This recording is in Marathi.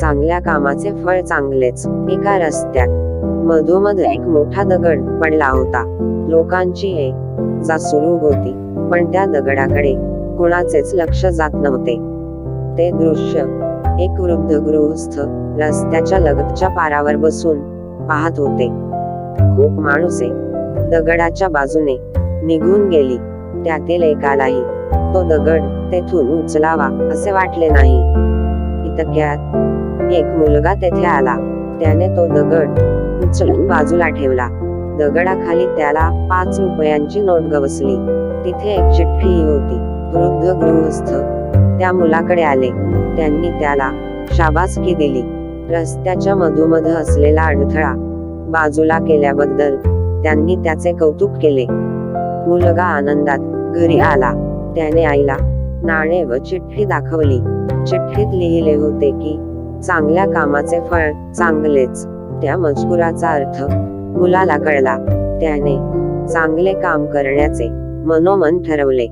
चांगल्या कामाचे फळ चांगलेच. एका रस्त्यात. मधोमध एक मोठा दगड पडला होता. लोकांची ये जा सुरू होती. पण त्या दगडाकडे कोणाचेच लक्ष जात नव्हते. ते दृश्य एक वृद्ध गृहस्थ रस्त्याच्या लगतच्या पारावर बसून पाहत होते. खूप माणूसे दगडाच्या बाजूने निघून गेली. त्यातील एकालाही तो दगड तेथून उचलावा असे वाटले नाही. इतक्यात एक मुलगा तेथे आला. त्याने तो दगड उचलून बाजूला ठेवला. दगडाखाली त्याला पाच रुपयांची नोट गवसली. तिथे एक चिठ्ठीही होती. वृद्ध गृहस्थ. त्या मुलाकडे आले. त्यांनी त्याला शाबासकी दिली. रस्त्याच्या मधोमध असलेला अडथळा बाजूला केल्याबद्दल त्यांनी त्याचे कौतुक केले. मुलगा आनंदात घरी आला. त्याने आईला नाणे व चिठ्ठी दाखवली. चिठ्ठीत लिहिले होते की चांगल्या कामाचे फळ चांगलेच. त्या मजकुराचा अर्थ मुलाला कळला. त्याने चांगले काम करण्याचे मनोमन ठरवले.